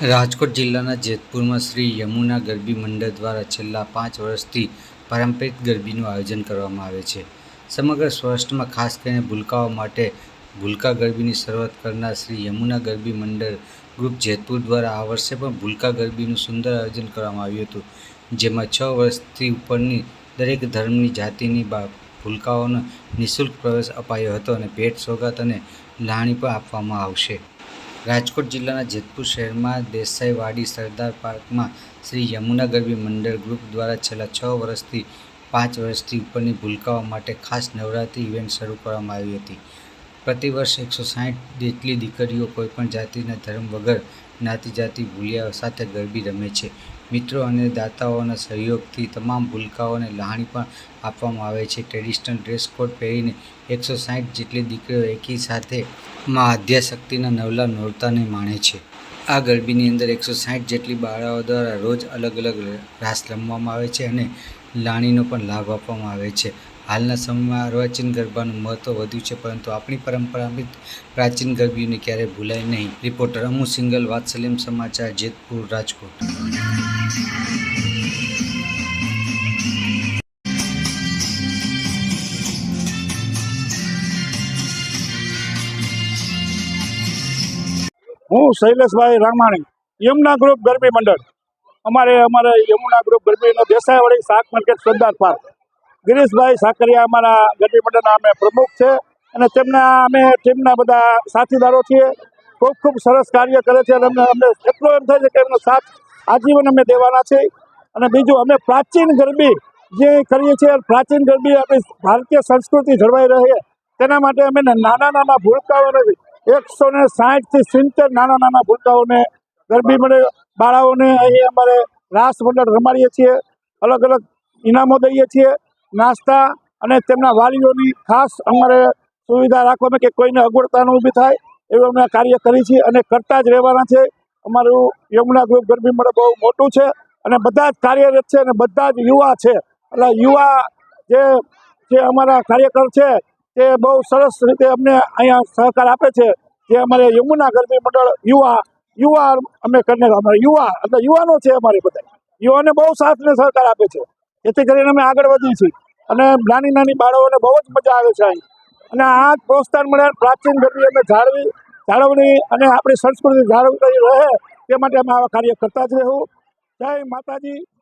રાજકોટ જિલ્લાના જેતપુરમાં શ્રી યમુના ગરબી મંડળ દ્વારા છેલ્લા પાંચ વર્ષથી પારંપરિક ગરબીનું આયોજન કરવામાં આવે છે. સમગ્ર સૌરાષ્ટ્રમાં ખાસ કરીને ભૂલકાઓ માટે ભૂલકા ગરબીની શરૂઆત કરનાર શ્રી યમુના ગરબી મંડળ ગ્રુપ જેતપુર દ્વારા આ વર્ષે પણ ભૂલકા ગરબીનું સુંદર આયોજન કરવામાં આવ્યું હતું, જેમાં છ વર્ષથી ઉપરની દરેક ધર્મની જાતિની ભૂલકાઓનો નિઃશુલ્ક પ્રવેશ અપાયો હતો અને ભેટ સોગાત અને લાણી પણ આપવામાં આવશે. રાજકોટ જિલ્લાના જેતપુર શહેરમાં દેસાઈવાડી સરદાર પાર્કમાં શ્રી યમુના ગરબી મંડળ ગ્રુપ દ્વારા છેલ્લા છ વર્ષથી પાંચ વર્ષથી ઉપરની ભૂલકાઓ માટે ખાસ નવરાત્રિ ઇવેન્ટ શરૂ કરવામાં આવી હતી. પ્રતિવર્ષ એકસો સાહીઠ જેટલી દીકરીઓ કોઈપણ જાતિના ધર્મ વગર જ્ઞાતિ જાતિ ભૂલિયા સાથે ગરબી રમે છે. મિત્રો અને દાતાઓના સહયોગથી તમામ ભૂલકાઓને લહાણી પણ આપવામાં આવે છે. ટ્રેડિશનલ ડ્રેસ કોડ પહેરીને એકસો સાહીઠ જેટલી દીકરીઓ એકી સાથે માં આદ્યાશક્તિના નવલા નોરતાને માણે છે. આ ગરબીની અંદર એકસો સાઠ જેટલી બાળાઓ દ્વારા રોજ અલગ અલગ રાસ રમવામાં આવે છે અને લાણીનો પણ લાભ આપવામાં આવે છે. હાલના સમયમાં અર્વાચીન ગરબાનું મહત્ત્વ વધ્યું છે, પરંતુ આપણી પરંપરાગત પ્રાચીન ગરબીઓને ક્યારેય ભૂલાય નહીં. રિપોર્ટર અમુ સિંગલ, વાત્સલ્યમ સમાચાર, જેતપુર, રાજકોટ. હું શૈલેષભાઈ રામાણી, યમુના ગ્રુપ ગરબી મંડળ. અમારે અમારે યમુના ગ્રુપ ગરબીનો દેસાઈવાડી શાક માર્કેટ સરદાર પાર્ક. ગિરીશભાઈ સાકરિયા અમારા ગરબી મંડળના અમે પ્રમુખ છે અને તેમના અમે ટીમના બધા સાથીદારો છીએ. ખૂબ ખૂબ સરસ કાર્ય કરે છે અને અમને અમને એટલો એમ થાય છે કે એમનો સાથ આજીવન અમે દેવાના છે. અને બીજું, અમે પ્રાચીન ગરબી જે કરીએ છીએ, પ્રાચીન ગરબી આપણી ભારતીય સંસ્કૃતિ જળવાઈ રહે. તેના માટે અમે નાના નાના ભૂલકાઓને એકસો ને સાઠથી સિત્તેર નાના નાના ભૂલકાઓને ગરબી મળે, બાળાઓને અહીં અમારે રાસ મંડળ રમાડીએ છીએ, અલગ અલગ ઇનામો દઈએ છીએ, નાસ્તા અને તેમના વાલીઓની ખાસ અમારે સુવિધા રાખવામાં કે કોઈને અગવડતા ન ઊભી થાય, એવું અમે કાર્ય કરી છીએ અને કરતા જ રહેવાના છે. અમારું યમુના ગ્રુપ ગરબી મંડળ બહુ મોટું છે અને બધા જ કાર્યરત છે અને બધા જ યુવા છે. એટલે યુવા જે અમારા કાર્યકર છે તે બહુ સરસ રીતે અમને અહીંયા સહકાર આપે છે. જે અમારે યમુના ગરબી મંડળ યુવા યુવા અમે કરીને, અમારે યુવા, એટલે યુવાનો છે અમારે બધા. યુવાને બહુ સાથ ને સહકાર આપે છે. જેથી કરીને અમે આગળ વધીએ છીએ. અને નાની નાની બાળકોને બહુ જ મજા આવે છે અહીં. અને આ પ્રોત્સાહન મળે પ્રાચીન ગરબી અમે જાળવી, જાળવણી અને આપણી સંસ્કૃતિ જાળવણી રહે, તે માટે અમે આવા કાર્ય કરતા જ રહેવું. જય માતાજી.